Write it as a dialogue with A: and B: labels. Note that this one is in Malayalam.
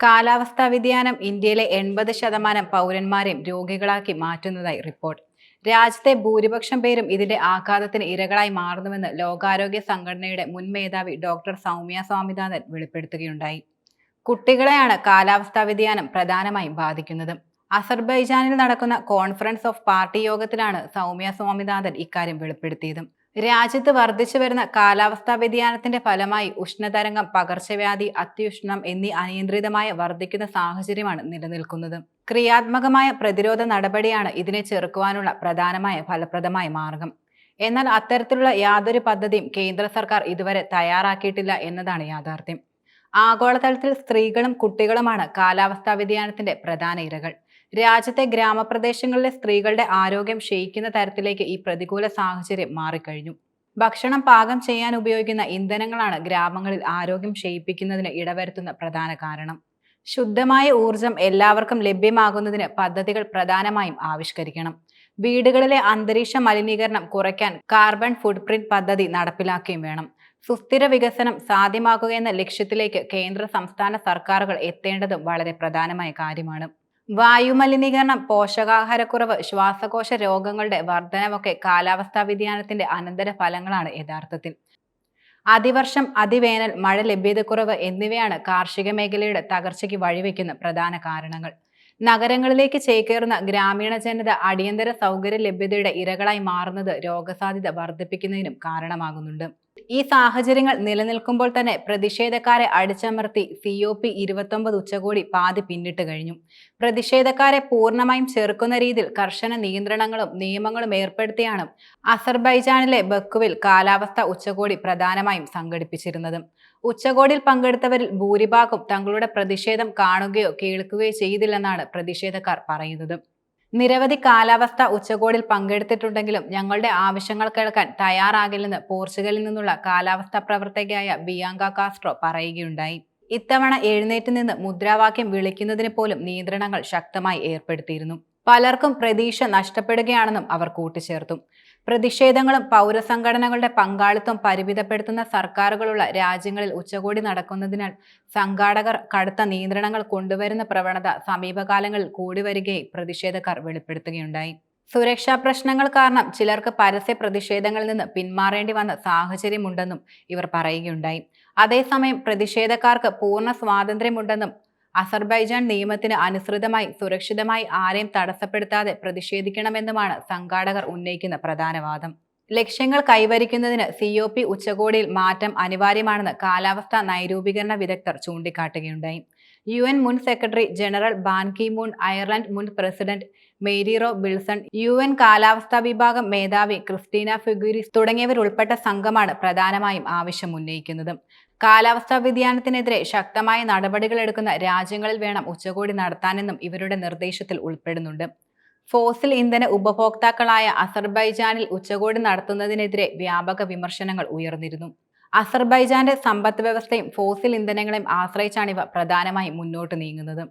A: കാലാവസ്ഥാ വ്യതിയാനം ഇന്ത്യയിലെ എൺപത് ശതമാനം പൗരന്മാരെയും രോഗികളാക്കി മാറ്റുന്നതായി റിപ്പോർട്ട്. രാജ്യത്തെ ഭൂരിപക്ഷം പേരും ഇതിന്റെ ആഘാതത്തിന് ഇരകളായി മാറുന്നുവെന്ന് ലോകാരോഗ്യ സംഘടനയുടെ മുൻ മേധാവി ഡോക്ടർ സൗമ്യ സ്വാമിനാഥൻ വെളിപ്പെടുത്തുകയുണ്ടായി. കുട്ടികളെയാണ് കാലാവസ്ഥാ വ്യതിയാനം പ്രധാനമായും ബാധിക്കുന്നത്. അസർബൈജാനിൽ നടക്കുന്ന കോൺഫറൻസ് ഓഫ് പാർട്ടി യോഗത്തിലാണ് സൗമ്യ സ്വാമിനാഥൻ ഇക്കാര്യം വെളിപ്പെടുത്തിയത്. രാജ്യത്ത് വർദ്ധിച്ചു വരുന്ന കാലാവസ്ഥാ വ്യതിയാനത്തിന്റെ ഫലമായി ഉഷ്ണതരംഗം പകർച്ചവ്യാധി അത്യുഷ്ണം എന്നീ അനിയന്ത്രിതമായ വർദ്ധിക്കുന്ന സാഹചര്യമാണ് നിലനിൽക്കുന്നത്. ക്രിയാത്മകമായ പ്രതിരോധ നടപടിയാണ് ഇതിനെ ചെറുക്കുവാനുള്ള പ്രധാനമായ ഫലപ്രദമായ മാർഗം. എന്നാൽ അത്തരത്തിലുള്ള യാതൊരു പദ്ധതിയും കേന്ദ്ര സർക്കാർ ഇതുവരെ തയ്യാറാക്കിയിട്ടില്ല എന്നതാണ് യാഥാർത്ഥ്യം. ആഗോളതലത്തിൽ സ്ത്രീകളും കുട്ടികളുമാണ് കാലാവസ്ഥാ വ്യതിയാനത്തിന്റെ പ്രധാന ഇരകൾ. രാജ്യത്തെ ഗ്രാമപ്രദേശങ്ങളിലെ സ്ത്രീകളുടെ ആരോഗ്യം ക്ഷയിക്കുന്ന തരത്തിലേക്ക് ഈ പ്രതികൂല സാഹചര്യം മാറിക്കഴിഞ്ഞു. ഭക്ഷണം പാകം ചെയ്യാൻ ഉപയോഗിക്കുന്ന ഇന്ധനങ്ങളാണ് ഗ്രാമങ്ങളിൽ ആരോഗ്യം ക്ഷയിപ്പിക്കുന്നതിന് ഇടവരുത്തുന്ന പ്രധാന കാരണം. ശുദ്ധമായ ഊർജം എല്ലാവർക്കും ലഭ്യമാകുന്നതിന് പദ്ധതികൾ പ്രധാനമായും ആവിഷ്കരിക്കണം. വീടുകളിലെ അന്തരീക്ഷ മലിനീകരണം കുറയ്ക്കാൻ കാർബൺ ഫുട്പ്രിന്റ് പദ്ധതി നടപ്പിലാക്കുകയും വേണം. സുസ്ഥിര വികസനം സാധ്യമാക്കുക എന്ന ലക്ഷ്യത്തിലേക്ക് കേന്ദ്ര സംസ്ഥാന സർക്കാരുകൾ എത്തേണ്ടതും വളരെ പ്രധാനമായ കാര്യമാണ്. വായുമലിനീകരണം പോഷകാഹാരക്കുറവ് ശ്വാസകോശ രോഗങ്ങളുടെ വർധനമൊക്കെ കാലാവസ്ഥാ വ്യതിയാനത്തിന്റെ അനന്തര ഫലങ്ങളാണ് യഥാർത്ഥത്തിൽ. അതിവർഷം അതിവേനൽ മഴ ലഭ്യതക്കുറവ് എന്നിവയാണ് കാർഷിക മേഖലയുടെ തകർച്ചയ്ക്ക് വഴിവെക്കുന്ന പ്രധാന കാരണങ്ങൾ. നഗരങ്ങളിലേക്ക് ചേക്കേറുന്ന ഗ്രാമീണ ജനത അടിയന്തര സൗകര്യ ലഭ്യതയുടെ ഇരകളായി മാറുന്നത് രോഗസാധ്യത വർദ്ധിപ്പിക്കുന്നതിനും കാരണമാകുന്നുണ്ട്. ഈ സാഹചര്യങ്ങൾ നിലനിൽക്കുമ്പോൾ തന്നെ പ്രതിഷേധക്കാരെ അടിച്ചമർത്തി സി ഒ പി ഇരുപത്തൊമ്പത് ഉച്ചകോടി പാതി പിന്നിട്ട് കഴിഞ്ഞു. പ്രതിഷേധക്കാരെ പൂർണമായും ചെറുക്കുന്ന രീതിയിൽ കർശന നിയന്ത്രണങ്ങളും നിയമങ്ങളും ഏർപ്പെടുത്തിയാണ് അസർബൈജാനിലെ ബക്കുവിൽ കാലാവസ്ഥ ഉച്ചകോടി പ്രധാനമായും സംഘടിപ്പിച്ചിരുന്നത്. ഉച്ചകോടിയിൽ പങ്കെടുത്തവരിൽ ഭൂരിഭാഗം തങ്ങളുടെ പ്രതിഷേധം കാണുകയോ കേൾക്കുകയോ ചെയ്തില്ലെന്നാണ് പ്രതിഷേധക്കാർ പറയുന്നത്. നിരവധി കാലാവസ്ഥ ഉച്ചകോടിയിൽ പങ്കെടുത്തിട്ടുണ്ടെങ്കിലും ഞങ്ങളുടെ ആവശ്യങ്ങൾ കേൾക്കാൻ തയ്യാറാകില്ലെന്ന് പോർച്ചുഗലിൽ നിന്നുള്ള കാലാവസ്ഥാ പ്രവർത്തകയായ ബിയാങ്ക കാസ്ട്രോ പറയുകയുണ്ടായി. ഇത്തവണ എഴുന്നേറ്റ് നിന്ന് മുദ്രാവാക്യം വിളിക്കുന്നതിന് പോലും നിയന്ത്രണങ്ങൾ ശക്തമായി ഏർപ്പെടുത്തിയിരുന്നു. പലർക്കും പ്രതീക്ഷ നഷ്ടപ്പെടുകയാണെന്നും അവർ കൂട്ടിച്ചേർത്തു. പ്രതിഷേധങ്ങളും പൗരസംഘടനകളുടെ പങ്കാളിത്തം പരിമിതപ്പെടുത്തുന്ന സർക്കാരുകളുള്ള രാജ്യങ്ങളിൽ ഉച്ചകോടി നടക്കുന്നതിനാൽ സംഘാടകർ കടുത്ത നിയന്ത്രണങ്ങൾ കൊണ്ടുവരുന്ന പ്രവണത സമീപകാലങ്ങളിൽ കൂടി വരികയും പ്രതിഷേധക്കാർ വെളിപ്പെടുത്തുകയുണ്ടായി. സുരക്ഷാ പ്രശ്നങ്ങൾ കാരണം ചിലർക്ക് പരസ്യ പ്രതിഷേധങ്ങളിൽ നിന്ന് പിന്മാറേണ്ടി വന്ന സാഹചര്യമുണ്ടെന്നും ഇവർ പറയുകയുണ്ടായി. അതേസമയം പ്രതിഷേധക്കാർക്ക് പൂർണ സ്വാതന്ത്ര്യമുണ്ടെന്നും അസർബൈജാൻ നിയമത്തിന് അനുസൃതമായി സുരക്ഷിതമായി ആരെയും തടസ്സപ്പെടുത്താതെ പ്രതിഷേധിക്കണമെന്നുമാണ് സംഘാടകർ ഉന്നയിക്കുന്ന പ്രധാന വാദം. ലക്ഷ്യങ്ങൾ കൈവരിക്കുന്നതിന് സി ഒ പി ഉച്ചകോടിയിൽ മാറ്റം അനിവാര്യമാണെന്ന് കാലാവസ്ഥാ നൈരൂപീകരണ വിദഗ്ധർ ചൂണ്ടിക്കാട്ടുകയുണ്ടായി. യു എൻ മുൻ secretary general Ban Moon Ireland മുൻ president Mary Robinson U N കാലാവസ്ഥാ വിഭാഗം മേധാവി ക്രിസ്റ്റീന ഫിഗുരിസ് തുടങ്ങിയവരുൾപ്പെട്ട സംഘമാണ് പ്രധാനമായും ആവശ്യം ഉന്നയിക്കുന്നത്. കാലാവസ്ഥാ വ്യതിയാനത്തിനെതിരെ ശക്തമായ നടപടികൾ എടുക്കുന്ന രാജ്യങ്ങളിൽ വേണം ഉച്ചകോടി നടത്താനെന്നും ഇവരുടെ നിർദ്ദേശത്തിൽ ഉൾപ്പെടുന്നുണ്ട്. ഫോസിൽ ഇന്ധന ഉപഭോക്താക്കളായ അസർബൈജാനിൽ ഉച്ചകോടി നടത്തുന്നതിനെതിരെ വ്യാപക വിമർശനങ്ങൾ ഉയർന്നിരുന്നു. അസർബൈജാന്റെ സമ്പദ് വ്യവസ്ഥയും ഫോസിൽ ഇന്ധനങ്ങളെയും ആശ്രയിച്ചാണ് ഇവ പ്രധാനമായും മുന്നോട്ട് നീങ്ങുന്നത്.